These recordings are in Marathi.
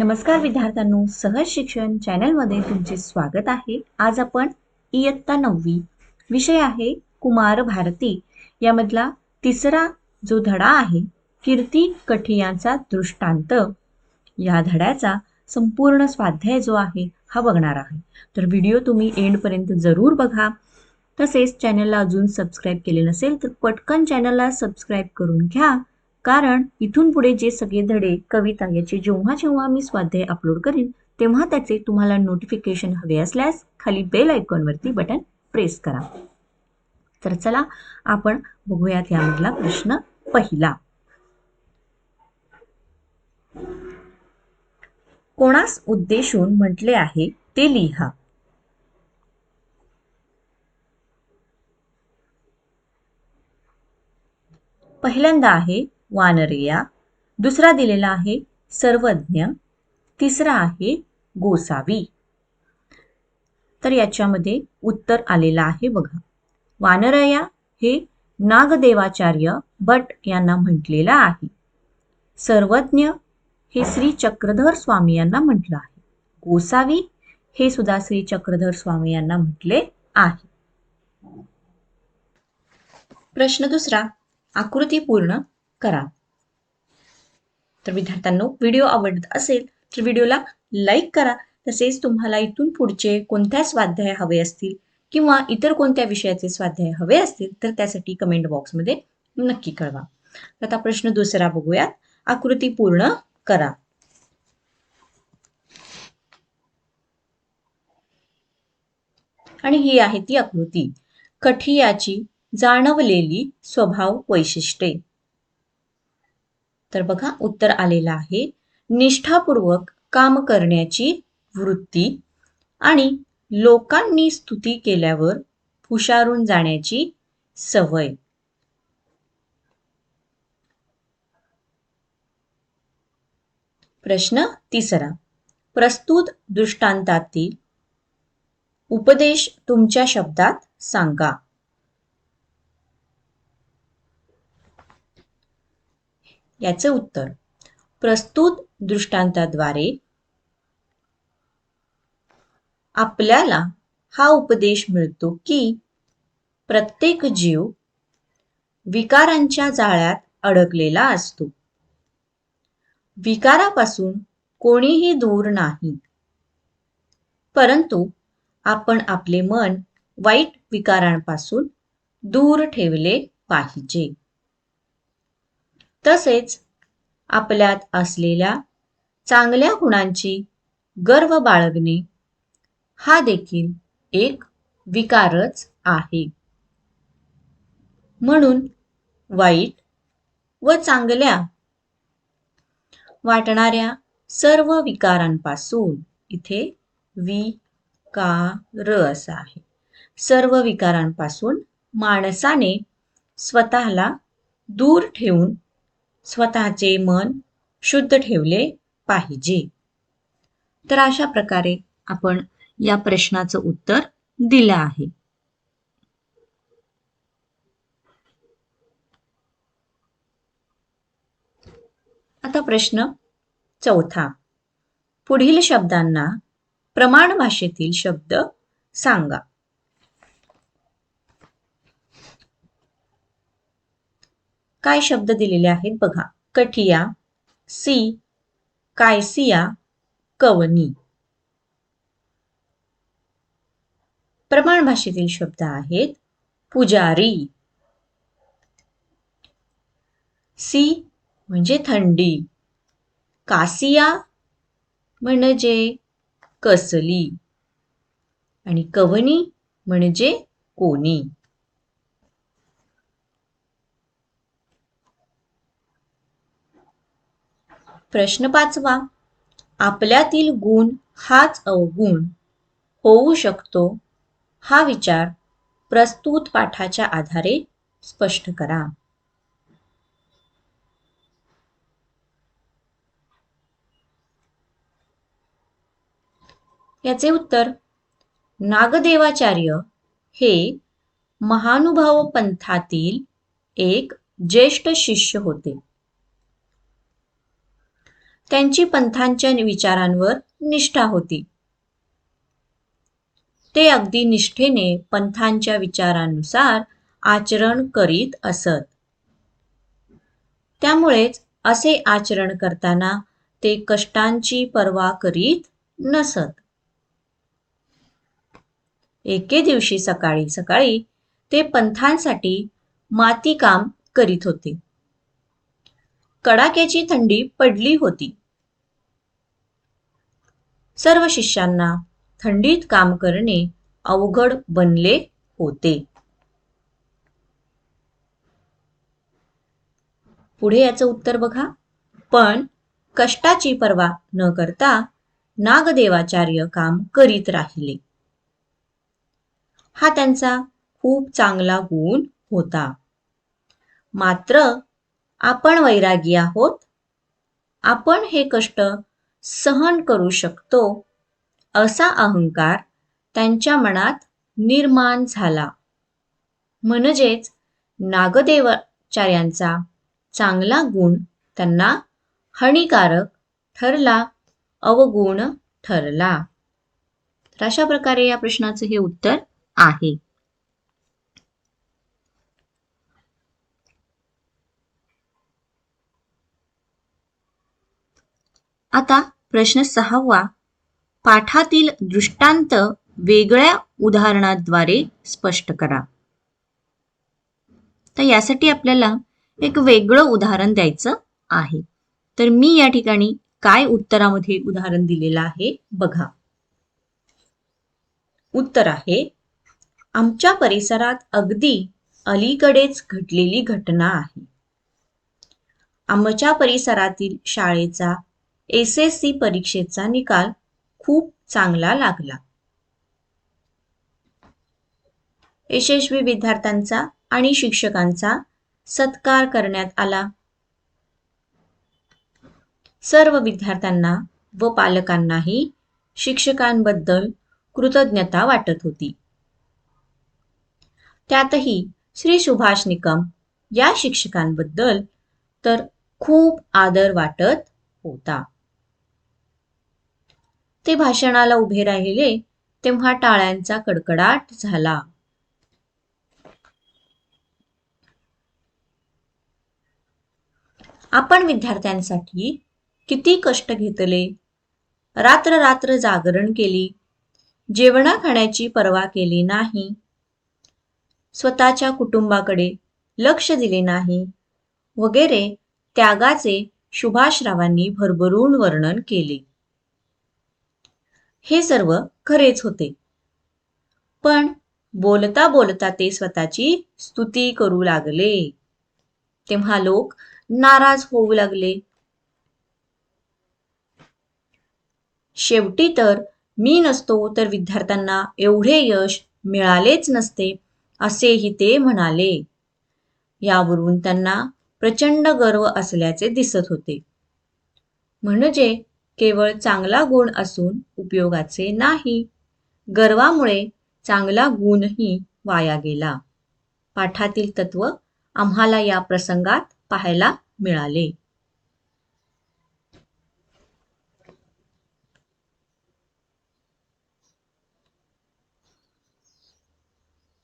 नमस्कार विद्यार्थ्यांनो सहज शिक्षण चॅनलमध्ये तुमचे स्वागत आहे. आज आपण इयत्ता नववी विषय आहे कुमार भारती. यामधला तिसरा जो धडा आहे कीर्ती कठियांचा दृष्टांत. या धड्याचा संपूर्ण स्वाध्याय जो आहे हा बघणार आहे. तर व्हिडिओ तुम्ही एंडपर्यंत जरूर बघा. तसेच चॅनलला अजून सबस्क्राईब केले नसेल तर पटकन चॅनलला सबस्क्राईब करून घ्या. कारण इथून पुढे जे सगळे धडे कविता याचे जेव्हा जेव्हा मी स्वाध्याय अपलोड करेन तेव्हा त्याचे तुम्हाला नोटिफिकेशन हवे असल्यास खाली बेल आयकॉनवरती बटन प्रेस करा. तर चला आपण बघूयात यामधला प्रश्न पहिला. कोणास उद्देशून म्हटले आहे ते लिहा. पहिल्यांदा आहे वानरिया. दुसरा दिलेला आहे सर्वज्ञ. तिसरा आहे गोसावी. तर याच्यामध्ये उत्तर आलेलं आहे बघा. वानरया हे नागदेवाचार्य भट यांना म्हटलेलं आहे. सर्वज्ञ हे श्री चक्रधर स्वामी यांना म्हटलं आहे. गोसावी हे सुद्धा श्री चक्रधर स्वामी यांना म्हटले आहे. प्रश्न दुसरा. आकृती पूर्ण करा. तर विद्यार्थ्यांनो व्हिडिओ आवडत असेल तर व्हिडिओला लाईक करा. तसेच तुम्हाला इथून पुढचे कोणत्या स्वाध्याय हवे असतील किंवा इतर कोणत्या विषयाचे स्वाध्याय हवे असतील तर त्यासाठी कमेंट बॉक्समध्ये नक्की कळवा. आता प्रश्न दुसरा बघूयात. आकृती पूर्ण करा. आणि ही आहे ती आकृती. कठियाची जाणवलेली स्वभाव वैशिष्ट्ये. तर बघा उत्तर आलेलं आहे. निष्ठापूर्वक काम करण्याची वृत्ती आणि लोकांनी स्तुती केल्यावर हुशारून जाण्याची सवय. प्रश्न तिसरा. प्रस्तुत दृष्टांतातील उपदेश तुमच्या शब्दात सांगा. याचे उत्तर. प्रस्तुत दृष्टांताद्वारे आपल्याला हा उपदेश मिळतो की प्रत्येक जीव विकारांच्या जाळ्यात अडकलेला असतो. विकारापासून कोणीही दूर नाही. परंतु आपण आपले मन वाईट विकारांपासून दूर ठेवले पाहिजे. तसेच आपल्यात असलेल्या चांगल्या गुणांची गर्व बाळगणे हा देखील एक विकारच आहे. म्हणून वाईट व चांगल्या वाटणाऱ्या सर्व विकारांपासून इथे वि का र आहे. सर्व विकारांपासून माणसाने स्वतःला दूर ठेवून स्वतःचे मन शुद्ध ठेवले पाहिजे. तर अशा प्रकारे आपण या प्रश्नाचं उत्तर दिलं आहे. आता प्रश्न चौथा. पुढील शब्दांना प्रमाण भाषेतील शब्द सांगा. काय शब्द दिलेले आहेत बघा. कठिया सी कायसिया कवनी. प्रमाण भाषेतील शब्द आहेत पुजारी. सी म्हणजे थंडी. कासिया म्हणजे कसली. आणि कवनी म्हणजे कोणी. प्रश्न पाचवा. आपल्यातील गुण हाच अवगुण होऊ शकतो. हा विचार प्रस्तुत पाठाच्या आधारे स्पष्ट करा. याचे उत्तर नागदेवाचार्य हे महानुभाव पंथातील एक ज्येष्ठ शिष्य होते. त्यांची पंथांच्या विचारांवर निष्ठा होती. ते अगदी निष्ठेने पंथांच्या विचारानुसार आचरण करीत असत. त्यामुळेच असे आचरण करताना ते कष्टांची पर्वा करीत नसत. एके दिवशी सकाळी सकाळी ते पंथांसाठी माती काम करीत होते. कडाक्याची थंडी पडली होती. सर्व शिष्यांना थंडीत काम करणे अवघड बनले होते. पुढे याचं उत्तर बघा. पण कष्टाची पर्वा न करता नागदेवाचार्य काम करीत राहिले. हा त्यांचा खूप चांगला गुण होता. मात्र आपण वैरागी आहोत. आपण हे कष्ट सहन करू शकतो. असा अहंकार त्यांच्या मनात निर्माण झाला. म्हणजेच नागदेवाचार्यांचा चांगला गुण त्यांना हानिकारक ठरला अवगुण ठरला. तर अशा प्रकारे या प्रश्नाचं हे उत्तर आहे. आता प्रश्न सहावा. पाठातील दृष्टांत वेगळ्या उदाहरणाद्वारे स्पष्ट करा. तर यासाठी आपल्याला एक वेगळं उदाहरण द्यायचं आहे. तर मी या ठिकाणी काय उत्तरामध्ये उदाहरण दिलेलं आहे बघा. उत्तर आहे आमच्या परिसरात अगदी अलीकडेच घडलेली घटना आहे. आमच्या परिसरातील शाळेचा एस एस सी परीक्षेचा निकाल खूप चांगला लागला. यशस्वी विद्यार्थ्यांचा आणि शिक्षकांचा सत्कार करण्यात आला. सर्व विद्यार्थ्यांना व पालकांनाही शिक्षकांबद्दल कृतज्ञता वाटत होती. त्यातही श्री सुभाष निकम या शिक्षकांबद्दल तर खूप आदर वाटत होता. ते भाषणाला उभे राहिले तेव्हा टाळ्यांचा कडकडाट झाला. आपण विद्यार्थ्यांसाठी किती कष्ट घेतले? रात्र रात्र जागरण केली. जेवणा खाण्याची पर्वा केली नाही. स्वतःच्या कुटुंबाकडे लक्ष दिले नाही. वगैरे त्यागाचे सुभाषरावांनी भरभरून वर्णन केले. हे सर्व खरेच होते. पण बोलता बोलता ते स्वतःची स्तुती करू लागले. तेव्हा लोक नाराज होऊ लागले. शेवटी तर मी नसतो तर विद्यार्थ्यांना एवढे यश मिळालेच नसते असेही ते म्हणाले. यावरून त्यांना प्रचंड गर्व असल्याचे दिसत होते. म्हणजे केवळ चांगला गुण असून उपयोगाचे नाही. गर्वामुळे चांगला गुणही वाया गेला. पाठातील तत्व आम्हाला या प्रसंगात पाहायला मिळाले.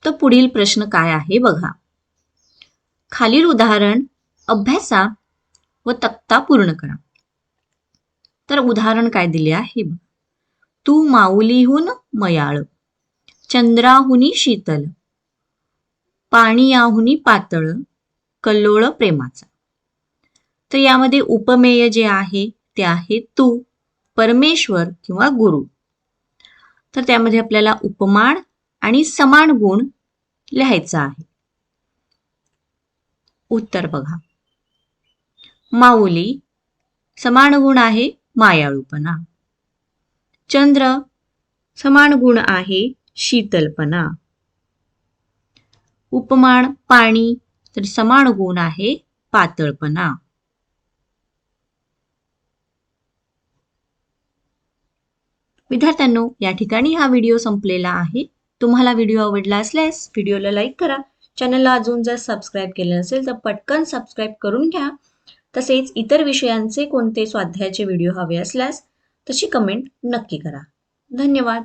तर पुढील प्रश्न काय आहे बघा. खालील उदाहरण अभ्यासा व तक्ता पूर्ण करा. तर उदाहरण काय दिले आहे? तू माऊलीहून मयाळ चंद्राहुनी शीतल पाणीयाहुनी पातळ कल्लोळ प्रेमाचा. तर यामध्ये उपमेय जे आहे ते आहे तू परमेश्वर किंवा गुरु. तर त्यामध्ये आपल्याला उपमान आणि समान गुण लिहायचा आहे. उत्तर बघा. माऊली समान गुण आहे मायाळूपणा. चंद्र समान गुण आहे शीतलपणा. उपमान पाणी तर समान गुण आहे पातळपणा. विद्यार्थ्यांनो या ठिकाणी हा व्हिडिओ संपलेला आहे. तुम्हाला व्हिडिओ आवडला असल्यास व्हिडिओला लाईक करा. चॅनलला अजून जर सबस्क्राईब केलं नसेल तर पटकन सबस्क्राईब करून घ्या. तसेच इतर विषयांचे कोणते स्वाध्यायाचे व्हिडिओ हवे असल्यास तशी कमेंट नक्की करा. धन्यवाद.